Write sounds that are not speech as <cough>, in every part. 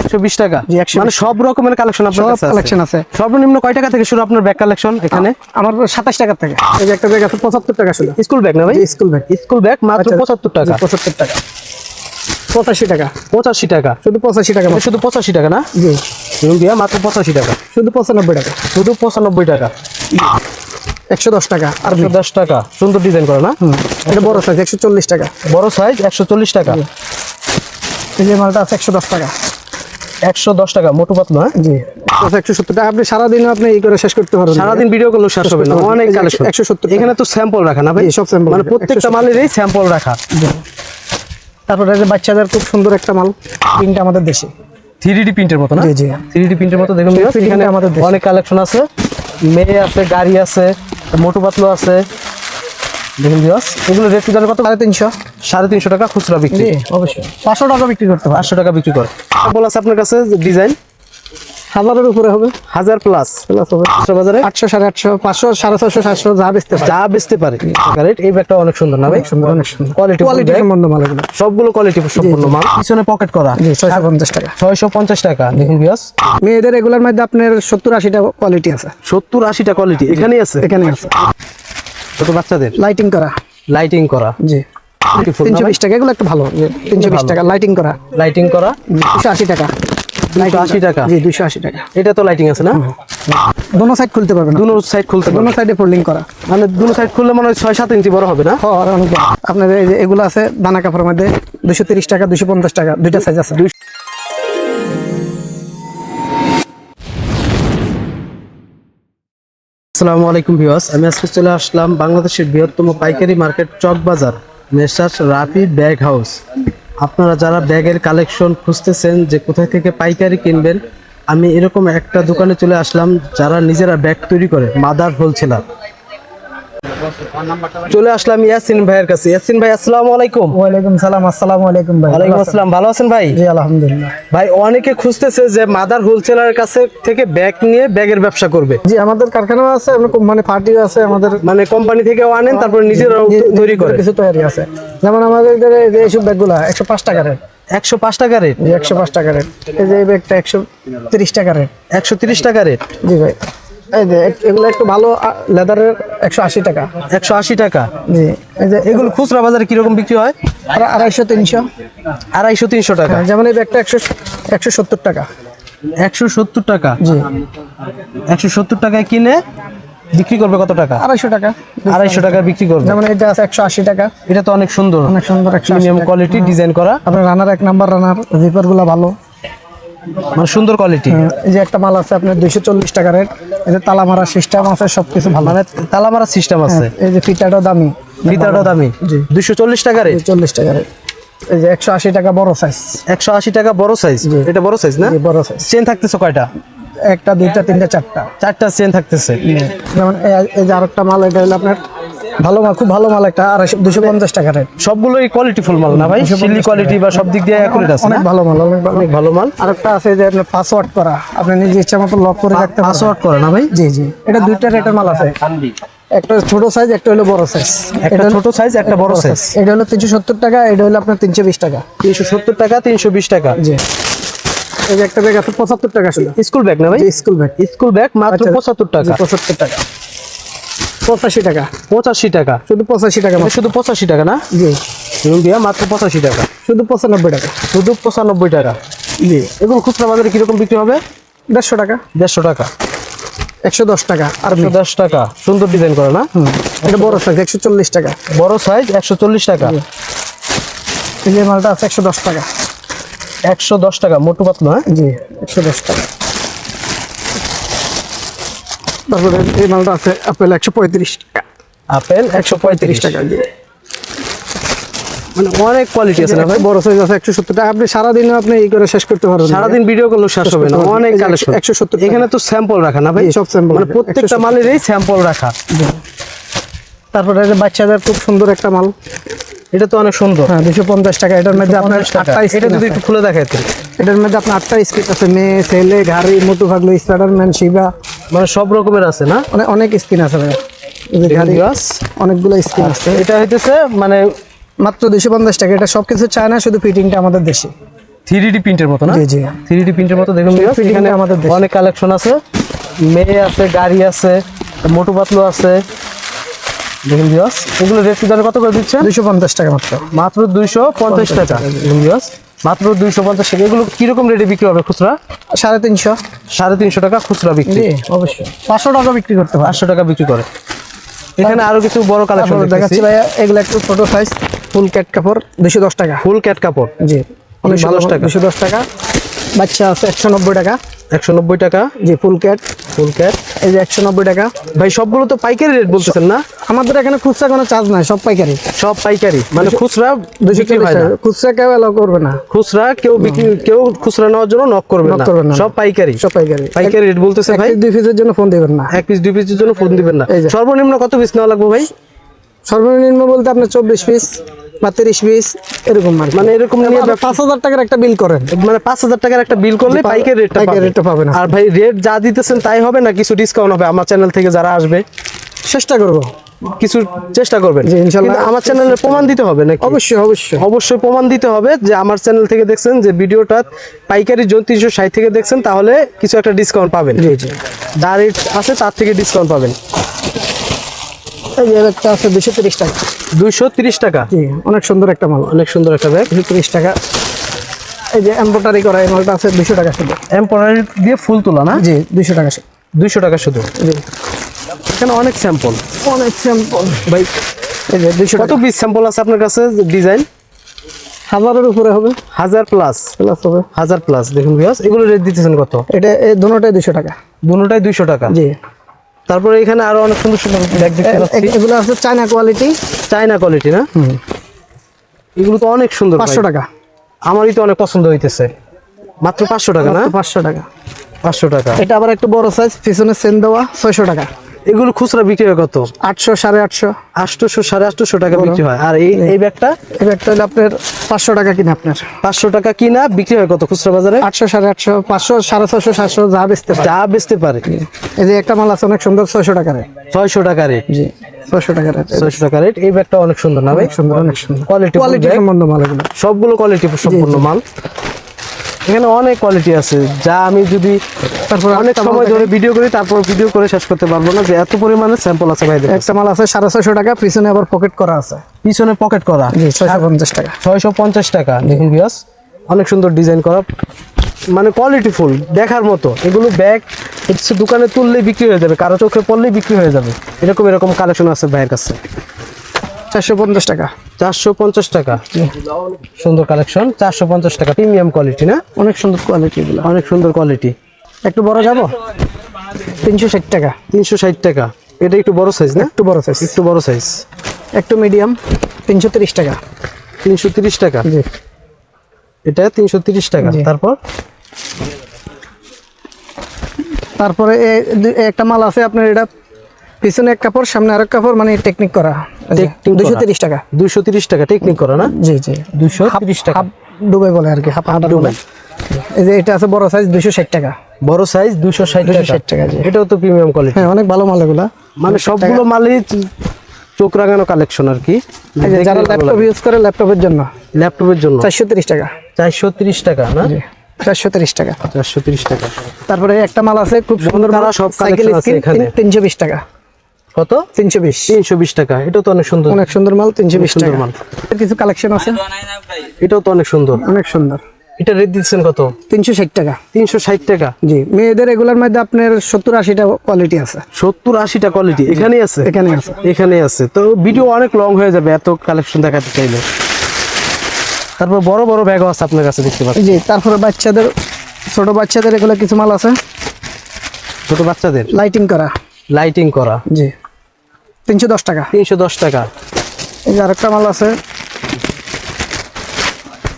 একশো বিশ টাকা। মানে সব রকমের কালেকশন আপনার কাছে কালেকশন আছে। সর্বনিম্ন কয় টাকা থেকে শুরু আপনার ব্যাগ কালেকশন এখানে? আমার সাতাশ টাকা থেকে। এই যে একটা ব্যাগ আছে পঁচাত্তর টাকা ছিল স্কুল ব্যাগ না ভাই? স্কুল ব্যাগ স্কুল ব্যাগ মাত্র আচ্ছা। পঁচাত্তর টাকা। পঁচাত্তর টাকা। পঁচাশি টাকা। পঁচাশি টাকা। শুধু পঁচাশি টাকা শুধু পঁচাশি টাকা না? জি। দিয়া মাত্র পঁচাশি টাকা। শুধু পঁচানব্বই টাকা। শুধু পঁচানব্বই টাকা। একশো দশ টাকা। আর দশ টাকা। সুন্দর ডিজাইন করা না? এটা বড় সাইজ একশো চল্লিশ টাকা। বড় সাইজ একশো চল্লিশ টাকা। এই যে মালটা আছে একশো দশ টাকা। একশো দশ টাকা মোটু পাতলা হ্যাঁ? জি। একশো সত্তর টাকা। আপনি সারাদিন আপনি এই করে শেষ করতে পারবেন। সারাদিন ভিডিও করলেও শেষ হবে না অনেক কালেকশন 170 এখানে তো স্যাম্পল রাখা না ভাই? সব sample মানে প্রত্যেকটা মালেরই স্যাম্পল রাখা। তারপরে এই যে বাচ্চাদের খুব সুন্দর একটা মাল প্রিন্ট আমাদের দেশে। থ্রি ডি প্রিন্টের মতো না? জি, জি। থ্রি ডি প্রিন্টের মতো দেখুন এখানে আমাদের অনেক কালেকশন আছে। মেয়ে আছে গাড়ি আছে মোটু পাতলো আছে। দেখুন বিয়াস এগুলো রেট কত? সাড়ে তিনশো। সাড়ে তিনশো টাকা খুচরা বিক্রি। অবশ্যই। পাঁচশো টাকা বিক্রি করতে পাঁচশো টাকা বিক্রি করে। বল আছে আপনার কাছে ডিজাইন হাজারের উপরে হবে। হাজার প্লাস প্লাস হবে। খুচরা বাজারে? আটশো সাড়ে আটশো পাঁচশো সাড়ে ছশো সাতশো যা বেচতে পারে যা বেচতে পারে। রেট এই ব্যাগটা অনেক সুন্দর না ভাই? সুন্দর অনেক সুন্দর। কোয়ালিটি কোয়ালিটি সম্বন্ধ মাল সবগুলো কোয়ালিটি সম্পূর্ণ মাল। পিছনে পকেট করা। ছয়শো পঞ্চাশ টাকা। ছয়শো পঞ্চাশ টাকা। দেখুন বিয়াস মেয়েদের এগুলোর মধ্যে আপনার সত্তর আশিটা কোয়ালিটি আছে। সত্তর আশিটা কোয়ালিটি এখানেই আছে? এখানে আছে। ছোট বাচ্চাদের? লাইটিং করা। লাইটিং করা? জি। তিনশো বিশ টাকা এগুলো একটা ভালো। তিনশো বিশ টাকা লাইটিং করা। লাইটিং করা? দুশো আশি টাকা। আশি টাকা? জি দুশো আশি টাকা। এটা তো লাইটিং আছে না? দোনো সাইড খুলতে পারবেন দুনো সাইড খুলতে দোনো সাইডে ফোল্ডিং করা। মানে দুনো সাইড খুললে মনে ছয় সাত ইঞ্চি বড় হবে না। আপনার এই যে এগুলো আছে দানা কাপড়ের মধ্যে দুশো তিরিশ টাকা দুশো পঞ্চাশ টাকা দুইটা সাইজ আছে। আসসালামু আলাইকুম ভিউয়ার্স, আমি আজকে চলে আসলাম বাংলাদেশের বৃহত্তম পাইকারি মার্কেট চক বাজার মেসার্স রাফি ব্যাগ হাউস। আপনারা যারা ব্যাগের কালেকশন খুঁজতেছেন যে কোথায় থেকে পাইকারি কিনবেন, আমি এরকম একটা দোকানে চলে আসলাম যারা নিজেরা ব্যাগ তৈরি করে, মাদার হোলসেলার। চলে আসলাম ইয়াসিন ভাইয়ের কাছে। ইয়াসিন ভাই আসসালামু আলাইকুম। ওয়ালাইকুম সালাম আসসালামু আলাইকুম ভাই। ওয়ালাইকুম আসসালাম ভালো আছেন ভাই? জি আলহামদুলিল্লাহ। ভাই অনেকে খুঁজতেছে যে মাদার হোলসেলারের কাছে থেকে ব্যাগ নিয়ে ব্যাগের ব্যবসা করবে। জি আমাদের কারখানা আছে কোম্পানি পার্টিও আছে আমাদের মানে কোম্পানি থেকেও আনেন তারপর নিজেরাও তৈরি করে। কিছু তৈরি আছে। যেমন আমাদের এইসব ব্যাগগুলা একশো পাঁচ টাকা রেট। একশো পাঁচ টাকা রেট? একশো পাঁচ টাকা রেট। এই যে এই ব্যাগটা একশো তিরিশ টাকা রেট। একশো তিরিশ টাকা রেট? জি ভাই। এই যে এগুলো একটু ভালো লেদারের একশো আশি টাকা। একশো আশি টাকা? জি এই যে এগুলো খুচরা বাজারে কীরকম বিক্রি হয়? আড়া- আড়াইশো তিনশো। আড়াইশো তিনশো টাকা। যেমন এই ব্যাগটা একশো একশো সত্তর টাকা। একশো সত্তর টাকা? জি। একশো সত্তর টাকায় কিনে বিক্রি করবে কত টাকা? আড়াইশো টাকা। আড়াইশো টাকা বিক্রি করবে। যেমন এটা আছে একশো আশি টাকা। এটা তো অনেক সুন্দর। অনেক সুন্দর একশো প্রিমিয়াম কোয়ালিটি ডিজাইন করা। আপনার রানার এক নাম্বার রানার জিপারগুলা ভালো। মানে সুন্দর কোয়ালিটি হ্যাঁ, এই যে একটা মাল আছে আপনার দুইশো চল্লিশ টাকা রেট। এই যে তালা মারা সিস্টেম আছে সবকিছু ভালো। মানে তালা মারা সিস্টেম আছে। এই যে ফিটাটাও দামি। ফিতাটাও দামি। জি। দুশো চল্লিশ টাকা রেট। চল্লিশ টাকা রেট। এই যে একশো আশি টাকা বড় সাইজ একশো আশি টাকা বড় সাইজ এটা বড় সাইজ না? বড় সাইজ চেন থাকতেছে কয়টা? একটা দুইটা তিনটা চারটা। চারটা চেন থাকতেছে। যেমন এই যে আরেকটা মাল এটা হলো আপনার ভালো মাল খুব ভালো মাল একটা আড়াইশো দুশো পঞ্চাশ টাকা রেট সবগুলোই কোয়ালিটি ফুল মাল না ভাই? সিলি কোয়ালিটি বা সব দিক দিয়ে অ্যাকুরেট আছে অনেক ভালো মাল অনেক ভালো অনেক ভালো মাল। আরেকটা আছে যে আপনার পাসওয়ার্ড করা। আপনি নিজে ইচ্ছা মতো লক করে রাখতে পাসওয়ার্ড করে না ভাই? জি জি। এটা দুইটা রেটের মাল আছে। একটা ছোট সাইজ একটা হলো বড় সাইজ একটা ছোট সাইজ একটা বড় সাইজ এটা হলো তিনশো সত্তর টাকা এটা হলো আপনার তিনশো বিশ টাকা। তিনশো সত্তর টাকা তিনশো বিশ টাকা। জি। এই যে একটা ব্যাগ আছে পঁচাত্তর টাকা ছিল স্কুল ব্যাগ না ভাই? স্কুল ব্যাগ স্কুল ব্যাগ মাত্র আচ্ছা। পঁচাত্তর টাকা। পঁচাত্তর টাকা। পঁচাশি টাকা। পঁচাশি টাকা। শুধু পঁচাশি টাকা মাত্র। শুধু পঁচাশি টাকা না? জি। ইন্ডিয়া মাত্র পঁচাশি টাকা। শুধু পঁচানব্বই টাকা। শুধু পঁচানব্বই টাকা। জি। এগুলো খুচরা বাজারে কীরকম বিক্রি হবে? দেড়শো টাকা। দেড়শো টাকা। একশো দশ টাকা। আর দশ টাকা। সুন্দর ডিজাইন করে না? এটা বড় সাইজ একশো চল্লিশ টাকা। বড় সাইজ একশো চল্লিশ টাকা। এই মালটা আছে একশো দশ টাকা। একশো দশ টাকা মোটু পাতলা হ্যাঁ? জি একশো দশ টাকা। তারপরে এই মালটা আছে আপেল একশো পঁয়ত্রিশ টাকা। আপেল একশো পঁয়ত্রিশ টাকা জি মানে অনেক কোয়ালিটি আছে না ভাই? বড় সাইজ আছে একশো সত্তর টাকা। আপনি সারাদিন আপনি এই করে শেষ করতে পারবেন সারাদিন ভিডিও করলেও শেষ হবে না। অনেক কালেকশন 170 এখানে তো স্যাম্পল রাখা না ভাই? সব sample মানে প্রত্যেকটা 170 মালেরই স্যাম্পল রাখা। তারপরে বাচ্চাদের খুব সুন্দর একটা মাল। এটা তো অনেক সুন্দর। হ্যাঁ দুশো পঞ্চাশ টাকা। এটার মধ্যে আপনার 50 টাকা। আটটা এটা যদি একটু খুলে দেখাইতেন। এটার মধ্যে আপনার আটটা স্ক্রিন আছে। মেয়ে ছেলে গাড়ি মোটু ভাগলো স্পাইডারম্যান শিবা। মানে সব রকমের আছে না? মানে অনেক স্কিন আছে ভাই অনেকগুলো স্কিন আছে। এটা হইতেছে মানে মাত্র দুশো পঞ্চাশ টাকা। এটা সবকিছু চায় না শুধু ফিটিংটা আমাদের দেশে। থ্রি ডি প্রিন্টের মতো না? জি জি। থ্রি ডি প্রিন্টের মতো দেখুন এখানে আমাদের দেশে। অনেক কালেকশন আছে। মেয়ে আছে গাড়ি আছে মোটু পাতলু আছে। দেখুন বিয়স এগুলো রেট কত করে দিচ্ছে দুইশো পঞ্চাশ টাকা মাত্র। মাত্র দুইশো পঞ্চাশ টাকা দেখুন বিয়স মাত্র দুইশো পঞ্চাশ টাকা। এগুলো কীরকম রেটে বিক্রি হবে খুচরা? সাড়ে তিনশো। সাড়ে তিনশো টাকা খুচরা বিক্রি। অবশ্যই। পাঁচশো টাকা বিক্রি করতে পারবে পাঁচশো টাকা বিক্রি করে। এখানে আরও কিছু বড় কালেকশন দেখাচ্ছি ভাইয়া এগুলো একটু ছোট সাইজ ফুল ক্যাট কাপড় দুশো দশ টাকা। ফুল ক্যাট কাপড়? জি অনেক ভালো টাকা। দুশো দশ টাকা। বাচ্চা আছে একশো নব্বই টাকা। একশো নব্বই টাকা। জি ফুল ক্যাট ফুল ক্যাট এই যে একশো নব্বই টাকা। ভাই সবগুলো তো পাইকারি রেট বলতেছেন না? আমাদের এখানে খুচরা কোনো চার্জ নাই সব পাইকারি। সব পাইকারি। মানে খুচরা দুশো খুচরা কেউ এলাও করবে না। খুচরা কেউ বিক্রি কেউ খুচরা নেওয়ার জন্য নক করবে না। করবে না। সব পাইকারি। সব পাইকারি। পাইকারি রেট বলতেছে ভাই। দুই পিসের জন্য ফোন দিবেন না। এক পিস দুই পিসের জন্য ফোন দিবেন না। সর্বনিম্ন কত পিস নেওয়া লাগবে ভাই? সর্বনিম্ন বলতে আপনার চব্বিশ পিস বা তিরিশ পিস এরকম আর মানে এরকম নিয়ে পাঁচ হাজার টাকার একটা বিল করেন। মানে পাঁচ হাজার টাকার একটা বিল করলে পাইকারি রেটটা রেটটা পাবেন। আর ভাই রেট যা দিতেছেন তাই হবে না কিছু ডিসকাউন্ট হবে? আমার চ্যানেল থেকে যারা আসবে চেষ্টা করব। কিছু চেষ্টা করবেন। জি, ইনশাল্লাহ। আমার চ্যানেলে প্রমাণ দিতে হবে নাকি? অবশ্যই অবশ্যই। অবশ্যই প্রমাণ দিতে হবে যে আমার চ্যানেল থেকে দেখছেন যে ভিডিওটা পাইকারি জন তিনশো ষাট থেকে দেখছেন তাহলে কিছু একটা ডিসকাউন্ট পাবেন। জি জি। যা রেট আছে তার থেকে ডিসকাউন্ট পাবেন। এই যে একটা আছে দুশো তিরিশ টাকা। দুইশো তিরিশ টাকা? জি অনেক সুন্দর একটা মাল অনেক সুন্দর একটা ব্যাগ দুশো তিরিশ টাকা। এই যে করা এই মালটা আছে দুশো টাকা শুধু। দিয়ে ফুল তোলা না? জি দুশো টাকা টাকা শুধু? জি। এখানে অনেক স্যাম্পল অনেক স্যাম্পল ভাই এই যে দুশো কত পিস স্যাম্পল আছে আপনার কাছে ডিজাইন হাজারের উপরে হবে। হাজার প্লাস প্লাস হবে। হাজার প্লাস দেখুন এগুলো রেট দিতেছেন কত? এটা এই দুটোটাই দুশো টাকা। দুটোটাই দুইশো টাকা। জি। তারপরে এখানে আরও অনেক সুন্দর সুন্দর ব্যাগ দেখতে পাচ্ছি। এগুলো আছে চায়না কোয়ালিটি চায়না কোয়ালিটি না? এগুলো তো অনেক সুন্দর পাঁচশো। টাকা। আমারই তো অনেক পছন্দ হইতেছে। মাত্র পাঁচশো টাকা না? পাঁচশো টাকা। পাঁচশো টাকা। এটা আবার একটু বড় সাইজ পিছনে সেন দেওয়া ছয়শো টাকা। এগুলো খুচরা বিক্রি হয় কত? আটশো সাড়ে আটশো। আটশো সাড়ে আটশোশো টাকা বিক্রি হয়। আর এই এই ব্যাগটা? এই ব্যাগটা হলে আপনার পাঁচশো টাকা কিনা আপনার। পাঁচশো টাকা কিনা বিক্রি হয় কত খুচরা বাজারে? আটশো সাড়ে আটশো পাঁচশো সাড়ে ছশো সাতশো যা বেচতে পারে। যা বেচতে পারে। এই যে একটা মাল আছে অনেক সুন্দর ছয়শো টাকা রেট। ছয়শো টাকা রেট। জি ছয়শো টাকা ছয়শো টাকা রেট। এই ব্যাগটা অনেক সুন্দর না ভাই? সুন্দর অনেক সুন্দর। কোয়ালিটি কোয়ালিটি সম্বন্ধ মাল এগুলো। সবগুলো কোয়ালিটি সম্পূর্ণ মাল। এখানে অনেক কোয়ালিটি আছে। যা আমি যদি তারপর অনেক সময় ধরে ভিডিও করি তারপর ভিডিও করে শেষ করতে পারব না যে এত পরিমাণে স্যাম্পল আছে কাছে। একটা মাল আছে সাড়ে ছয়শো টাকা পিছনে আবার পকেট করা আছে। পিছনে পকেট করা? জি ছয়শো পঞ্চাশ টাকা। ছয়শো পঞ্চাশ টাকা দেখুন বিয়াস অনেক সুন্দর ডিজাইন করা। মানে কোয়ালিটি ফুল দেখার মতো। এগুলো ব্যাগ হচ্ছে দোকানে তুললেই বিক্রি হয়ে যাবে কারও চোখে পড়লেই বিক্রি হয়ে যাবে। এরকম এরকম কালেকশন আছে ভাইয়ের কাছে। চারশো পঞ্চাশ টাকা। চারশো পঞ্চাশ টাকা। সুন্দর কালেকশন চারশো পঞ্চাশ টাকা। প্রিমিয়াম কোয়ালিটি না? অনেক সুন্দর কোয়ালিটি অনেক সুন্দর কোয়ালিটি। একটু বড় যাব? তিনশো ষাট টাকা। তিনশো ষাট টাকা। এটা একটু বড় সাইজ না? একটু বড় সাইজ একটু বড় সাইজ একটু মিডিয়াম তিনশো তিরিশ টাকা। তিনশো তিরিশ টাকা? জি। এটা তিনশো তিরিশ টাকা। তারপর? তারপরে একটা মাল আছে আপনার এটা পিছনে এক কাপড় সামনে আরেক কাপড় মানে টেকনিক করা। দুশো তিরিশ টাকা। দুইশো তিরিশ টাকা টেকনিক করা না? জি জি। দুইশো তিরিশ টাকা। ডুবে বলে আর কি হাফ হাফ ডুবে। এই যে এটা আছে বড় সাইজ দুশো ষাট টাকা। বড় সাইজ দুইশো ষাট 260 টাকা, এটাও তো প্রিমিয়াম কোয়ালিটি হ্যাঁ অনেক ভালো মাল এগুলা। মানে সবগুলো মালই চোখ রাগানো কালেকশন আর কি। যারা ল্যাপটপ ইউজ করে ল্যাপটপের জন্য। ল্যাপটপের জন্য? চারশো তিরিশ টাকা। চারশো তিরিশ টাকা না? চারশো তিরিশ টাকা। চারশো তিরিশ টাকা। তারপরে একটা মাল আছে খুব সুন্দর তারা সব সাইকেল এখানে। তিনশো বিশ টাকা। কত? তিনশো বিশ। তিনশো বিশ টাকা। এটাও তো অনেক সুন্দর। অনেক সুন্দর মাল তিনশো বিশ সুন্দর টাকা। মাল। কিছু কালেকশন আছে? এটাও তো অনেক সুন্দর। অনেক সুন্দর। এটা রেট দিচ্ছেন কত? তিনশো ষাট টাকা। তিনশো ষাট টাকা। জি মেয়েদের এগুলোর মধ্যে আপনার সত্তর আশিটা কোয়ালিটি আছে। সত্তর আশিটা কোয়ালিটি এখানেই আছে? এখানে আছে। এখানে আছে। তো ভিডিও অনেক লং হয়ে যাবে এত কালেকশন দেখাতে চাইলে। তারপর বড় বড় ব্যাগও আছে আপনার কাছে দেখতে পাচ্ছি। জি তারপরে বাচ্চাদের ছোট বাচ্চাদের এগুলো কিছু মাল আছে? ছোট বাচ্চাদের? লাইটিং করা। লাইটিং করা। জি। তিনশো দশ টাকা। তিনশো দশ টাকা। এই যে আরেকটা মাল আছে।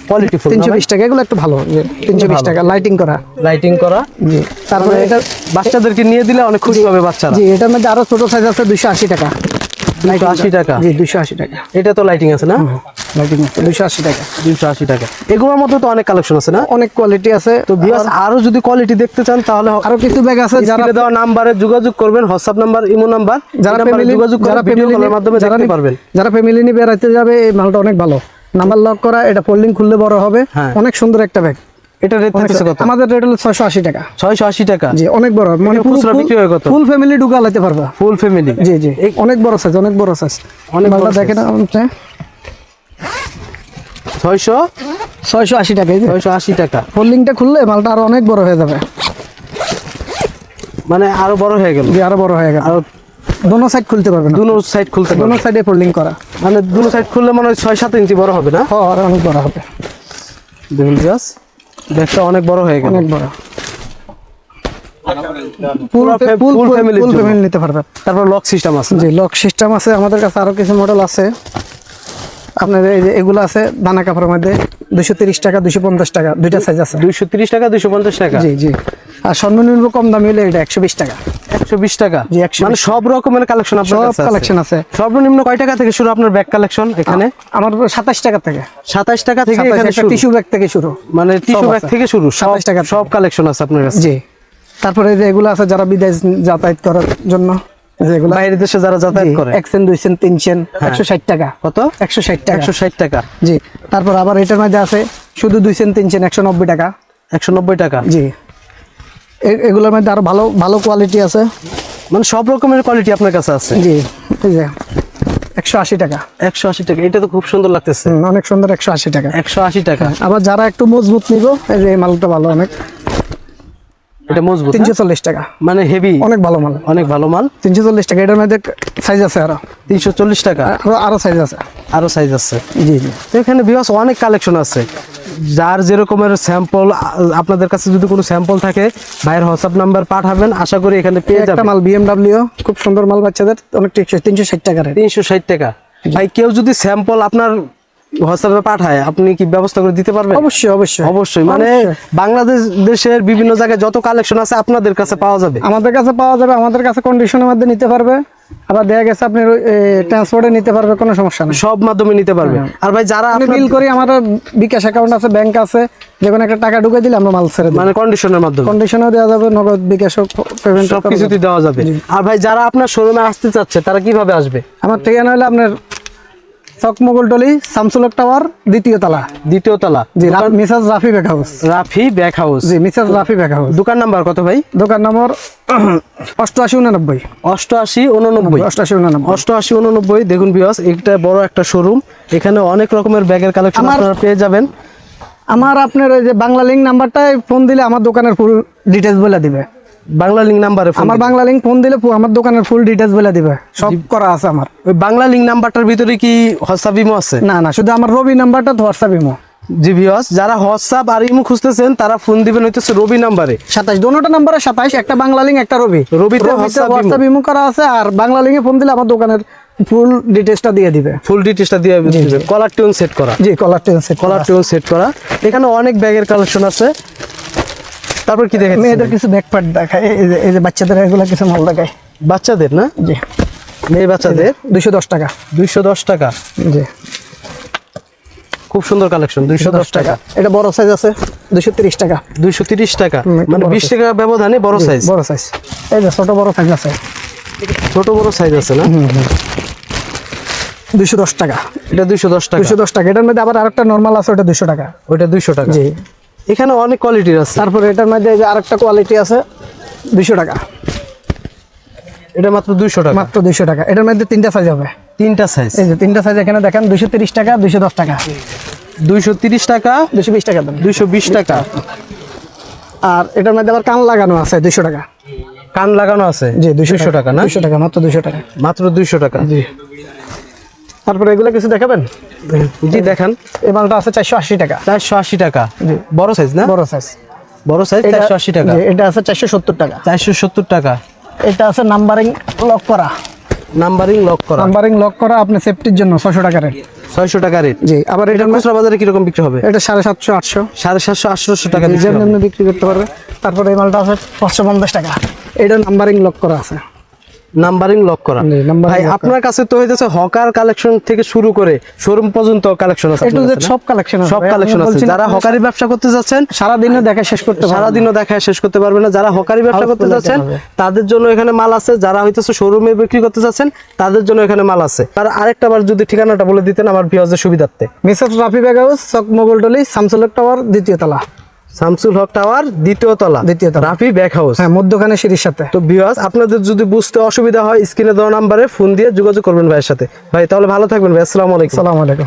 কোয়ালিটি ফুল তিনশো বিশ টাকা এগুলো একটু ভালো তিনশো বিশ টাকা লাইটিং করা। লাইটিং করা। জি তারপরে এটা বাচ্চাদেরকে নিয়ে দিলে অনেক খুশি হবে বাচ্চারা। জি এটার মধ্যে আরও ছোট সাইজ আছে দুশো আশি টাকা। দুশো আশি টাকা। জি দুশো আশি টাকা। এটা তো লাইটিং আছে না? লাইটিং আশি টাকা। দুশো আশি টাকা। এগুলোর মধ্যে তো অনেক কালেকশন আছে না? অনেক কোয়ালিটি আছে। তো বিয়াস আরও যদি কোয়ালিটি দেখতে চান তাহলে আরও কিছু ব্যাগ আছে যারা যারা দেওয়া নাম্বারে যোগাযোগ করবেন হোয়াটসঅ্যাপ নাম্বার ইমো নাম্বার যারা ফ্যামিলি যোগাযোগ যারা ফ্যামিলি মাধ্যমে যারা দেখতে পারবেন। যারা ফ্যামিলি নিয়ে বেড়াইতে যাবে এই মালটা অনেক ভালো। নাম্বার লক করা এটা ফোল্ডিং খুললে বড় হবে। হ্যাঁ। অনেক সুন্দর একটা ব্যাগ এটা রেট কত? আমাদের রেট হলো ছয়শো আশি টাকা। ছয়শো আশি টাকা? জি অনেক বড়। মানে খুচরা বিক্রি হয় কত? ফুল ফ্যামিলি পারবা। ফুল ফ্যামিলি জি জি। অনেক বড় সাইজ অনেক বড় সাইজ অনেক মালটা দেখেন আপনি। ছয়শো? ছয়শো আশি টাকা ছয়শো আশি টাকা। ফোল্ডিংটা খুললে মালটা আরও অনেক বড় হয়ে যাবে। মানে আরও বড় হয়ে গেল। আরও বড় হয়ে গেল। আর দোনো সাইড খুলতে পারবে না। দুনো সাইড খুলতে দোনো সাইডে ফোল্ডিং করা। মানে দুনো সাইড খুললে মনে ছয় সাত ইঞ্চি বড় হবে না? হ্যাঁ অনেক বড় হবে। দেখুন জাস ব্যাগটা অনেক বড় হয়ে গেল। অনেক বড়। ফুল পুরো ফ্যা- ফুল full family র ফুল জন্য। ফ্যামিলি নিতে পারবে। তারপর লক সিস্টেম আছে। জি লক সিস্টেম আছে আমাদের কাছে আরও কিছু মডেল আছে। আপনার এই যে এগুলো আছে দানা কাপড়ের মধ্যে দুশো তিরিশ টাকা দুশো পঞ্চাশ টাকা দুইটা সাইজ আছে। দুইশো তিরিশ টাকা দুইশো পঞ্চাশ টাকা? জি জি। আর সর্বনিম্ন কম দামি হলে এটা একশো বিশ টাকা। একশো বিশ টাকা? জি, 120 মানে সব রকমের কালেকশন আপনার সব কালেকশন আছে। সর্বনিম্ন কয় টাকা থেকে শুরু আপনার ব্যাগ কালেকশন এখানে? আমার সাতাশ টাকা থেকে। সাতাশ টাকা থেকে এখানে টিস্যু ব্যাগ থেকে শুরু। মানে টিস্যু ব্যাগ থেকে শুরু? 27 টাকা সব কালেকশন আছে আপনার কাছে? জি। তারপরে এই যে এগুলো আছে যারা বিদেশ যাতায়াত করার জন্য যেগুলো বাইরের দেশে যারা যাতায়াত করে। এক সেন দুই সেন তিন সেন একশো ষাট টাকা। কত? একশো ষাট টাকা। একশো ষাট টাকা। জি তারপর আবার এটার মধ্যে আছে শুধু দুই সেন তিন সেন একশো নব্বই টাকা। একশো নব্বই টাকা। জি। এগুলোর মধ্যে আরও ভালো ভালো কোয়ালিটি আছে। মানে সব রকমের কোয়ালিটি আপনার কাছে আছে। জি এই যে একশো আশি টাকা। একশো আশি টাকা। এটা তো খুব সুন্দর লাগতেছে। অনেক সুন্দর একশো আশি টাকা। একশো আশি টাকা। আবার যারা একটু মজবুত নিব এই যে এই মালটা ভালো অনেক। এটা মজবুত তিনশো না? চল্লিশ টাকা। মানে হেভি অনেক ভালো মাল। অনেক ভালো মাল? তিনশো চল্লিশ টাকা এটার মধ্যে সাইজ আছে আরও। তিনশো চল্লিশ টাকা? আরও সাইজ আছে। আরও সাইজ আছে? জি জি। তো এখানে বিকজ অনেক কালেকশন আছে। যার যেরকমের স্যাম্পল আপনাদের কাছে যদি কোনো স্যাম্পল থাকে ভাইয়ের হোয়াটসঅ্যাপ নাম্বার পাঠাবেন আশা করি এখানে পেয়ে একটা যাবেন। মাল বিএমডাব্লিউ খুব সুন্দর মাল বাচ্চাদের অনেক টিকসই তিনশো ষাট টাকা রেট। তিনশো ষাট টাকা। ভাই কেউ যদি স্যাম্পল আপনার হোয়াটসঅ্যাপে পাঠায় আপনি কি ব্যবস্থা করে দিতে পারবেন? অবশ্যই অবশ্যই। অবশ্যই মানে বাংলাদেশ দেশের বিভিন্ন জায়গায় যত কালেকশন আছে আপনাদের কাছে পাওয়া যাবে। আমাদের কাছে পাওয়া যাবে আমাদের কাছে কন্ডিশনের মধ্যে নিতে পারবে। আবার দেখা গেছে আপনি ট্রান্সপোর্টে নিতে পারবে কোনো সমস্যা নেই। সব মাধ্যমে নিতে পারবে। আর ভাই যারা আপনি বিল করি আমার বিকাশ অ্যাকাউন্ট আছে ব্যাংক আছে যে কোনো একটা টাকা ঢুকে দিলে আমরা মাল ছেড়ে মানে কন্ডিশনের মাধ্যমে। কন্ডিশনও দেওয়া যাবে নগদ বিকাশ পেমেন্ট সব কিছুতে দেওয়া যাবে। আর ভাই যারা আপনার শোরুমে আসতে চাচ্ছে তারা কীভাবে আসবে? আমার ঠিকানা হলো আপনার চকমগলটলি শামসুলক টাওয়ার দ্বিতীয় তলা। দ্বিতীয় তলা। জি Mrs Rafi bag house. Rafi back house. জি মিসাস রাফি ব্যাগ হাউস। দোকান নাম্বার কত ভাই? দোকান নম্বর অষ্টআশি <clears throat> উনানব্বই। অষ্টআশি উননব্বই। অষ্টআশি উনানব্বই। অষ্টআশি উননব্বই দেখুন বিয়স এটা বড় একটা শোরুম এখানে অনেক রকমের ব্যাগের কালেকশন আপনারা পেয়ে যাবেন। আমার আপনার ওই যে বাংলা লিঙ্ক নাম্বারটায় ফোন দিলে আমার দোকানের ফুল ডিটেলস বলে দিবে। বাংলা লিঙ্ক নাম্বারে ফোন আমার বাংলা লিঙ্ক ফোন দিলে আমার দোকানের ফুল ডিটেলস বলে দিবে। সব করা আছে আমার। ওই বাংলা লিঙ্ক নাম্বারটার ভিতরে কি হোয়াটসঅ্যাপ ইমো আছে? না না শুধু আমার রবি নাম্বারটা হোয়াটসঅ্যাপ ইমো জি ভিওস যারা হোয়াটসঅ্যাপ আর ইমো খুঁজতেছেন তারা ফোন দিবেন হইতেছে রবি নাম্বারে সাতাশ নাম্বারে সাতাশ একটা বাংলা লিঙ্ক একটা রবি। রবিতে হোয়াটসঅ্যাপ ইমো করা আছে আর বাংলা লিঙ্কে ফোন দিলে আমার দোকানের ফুল দিয়ে দিবে। ফুল ডিটেলসটা দিয়ে দিবেন কলার টিউন সেট করা। জি caller tune set caller tune set করা। এখানে অনেক ব্যাগের কালেকশন আছে। তারপর কি দেখেন মেয়েদের কিছু ব্যাকপ্যাড দেখায় এই যে বাচ্চাদের এগুলো কিছু মাল দেখায়। বাচ্চাদের না? জি। মেয়ে বাচ্চাদের? দুইশো দশ টাকা। দুইশো দশ টাকা? জি। খুব সুন্দর কালেকশন দুইশো দশ টাকা। এটা বড় সাইজ আছে দুইশো তিরিশ টাকা। দুইশো তিরিশ টাকা? মানে বিশ টাকা ব্যবধানে বড় সাইজ বড় সাইজ এই যে ছোট বড় সাইজ আছে। ছোট বড় সাইজ আছে না? দুইশো দশ টাকা। এটা দুইশো দশ টাকা। দুইশো দশ টাকা। এটার মধ্যে আবার আরেকটা নর্মাল আছে ওটা দুইশো টাকা। ওইটা দুইশো টাকা। জি। এখানে অনেক কোয়ালিটির আছে। তারপরে এটার মধ্যে যে আরেকটা কোয়ালিটি আছে দুইশো টাকা। এটা মাত্র দুইশো টাকা? মাত্র দুইশো টাকা। এটার মধ্যে তিনটা সাইজ হবে। তিনটা সাইজ এই যে তিনটা সাইজ এখানে দেখেন দুইশো তিরিশ টাকা দুইশো দশ টাকা। দুইশো তিরিশ টাকা? দুইশো বিশ টাকা দুইশো বিশ টাকা? আর এটার মধ্যে আবার কান লাগানো আছে দুইশো টাকা। কান লাগানো আছে? জি দুইশো দুইশো টাকা না? দুইশো টাকা মাত্র দুইশো টাকা। মাত্র দুইশো টাকা। জি। তারপরে এগুলো কিছু দেখাবেন? জি দেখান। এই মালটা আছে চারশো আশি টাকা। চারশো আশি টাকা। বড় সাইজ না? বড় সাইজ বড় সাইজ চারশো আশি টাকা। এটা আছে চারশো সত্তর টাকা। চারশো সত্তর টাকা। এটা আছে নাম্বারিং লক করা। নাম্বারিং লক করা। নাম্বারিং লক করা আপনি সেফটির জন্য ছশো টাকা রেট ছয়শো টাকা রেট জি আবার এটা খুচরা বাজারে কীরকম বিক্রি হবে? এটা সাড়ে সাতশো আটশো। সাড়ে সাতশো আটশোশো টাকা বিক্রি নিজের জন্য বিক্রি করতে পারবে। তারপরে এই মালটা আছে পাঁচশো পঞ্চাশ টাকা। এটা নাম্বারিং লক করা আছে। নাম্বারিং লক করা। ভাই আপনার কাছে তো হইতেছে হকার কালেকশন থেকে শুরু করে শোরুম পর্যন্ত কালেকশন আছে সব কালেকশন সব কালেকশন আছে। যারা হকারি ব্যবসা করতে যাচ্ছেন সারাদিনে দেখা শেষ করতে পারবে না। সারাদিনও দেখায় শেষ করতে পারবে না। যারা হকারি ব্যবসা করতে যাচ্ছেন তাদের জন্য এখানে মাল আছে। যারা হইতেছে শোরুমে বিক্রি করতে যাচ্ছেন তাদের জন্য এখানে মাল আছে। আর আরেকটা বার যদি ঠিকানাটা বলে দিতেন আমার ভিউয়ারদের সুবিধার্থে। Mrs Rafi bag house Chak Mogholtuli Shamsulhaq tower দ্বিতীয় তলা। শামসুল হক টাওয়ার দ্বিতীয় তলা। দ্বিতীয় তলা। রাফি ব্যাক হাউস হ্যাঁ মধ্যখানে সিঁড়ির সাথে। তো ভিউয়ার্স আপনাদের যদি বুঝতে অসুবিধা হয় স্ক্রিনে দেওয়া নাম্বারে ফোন দিয়ে যোগাযোগ করবেন ভাইয়ের সাথে। ভাই তাহলে ভালো থাকবেন ভাই। আসসালামু আলাইকুম। আসসালামু আলাইকুম।